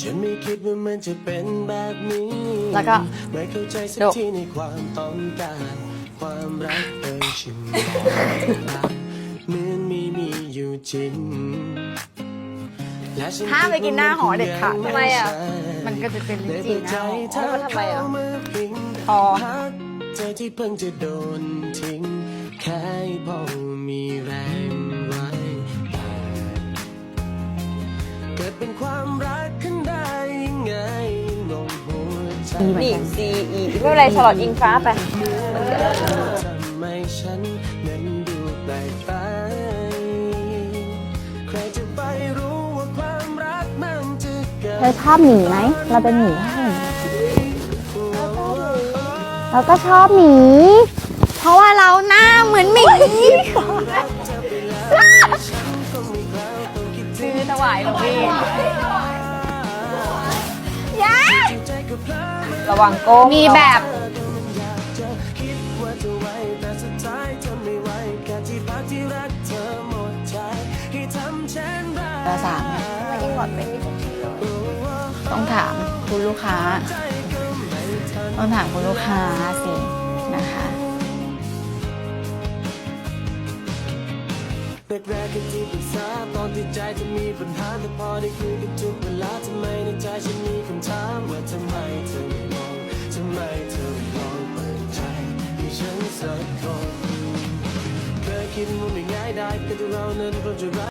ฉันไม่คิดว่ามันจะเป็นแบบนี้แล้วก็ไม่เข้าใจสักดูทีในความต้องการ ความรักเอ่ยฉันบอกว่าเหมือนไม่มีอยู่จริงและฉันห้ามไปกินหน้าหอเด็ดขาดคิทำไมอะ มันก็จะเป็นลิ้นจี่หน้าหอเธอทำไมอะเข้ามาพิงพอพักเธอที่เพิ่งจะโดนทิ้งแค่พอมีแรงไว้เกิดเป็นความรักขึ้น วใจนี่ C E ไม่เป็นไรฉลอดอิงฟ้าไป ทำไมฉันนั้นดูแปลกไปใครจะไปรู้ว่าความรักมันจะเกิด เธอชอบหมีไหม เราเป็นหมีให้ เราก็ชอบหมี เพราะว่าเราหน้าเหมือนหมีซื้อถวายหลวงพี่ ระวังโก้งมีแบบคิดว่าจะไว้แต่สุดท้ายทนไม่ไหวแค่ที่พักที่รักเธอหมดใจให้ทำเช่นไรเบอร์สามอะต้องถามคุณลูกค้า ต้องถามคุณลูกค้าสินะคะ แรกๆก็ที่ปรึกษาตอนที่ใจจะมีปัญหาแต่พอได้คุยกันทุกเวลาทำไมในใจฉันมีคำถามว่าทำไมเธอ สักคนเคยคิดว่าไม่ง่ายได้แค่ที่เรานั้นเรจะรัก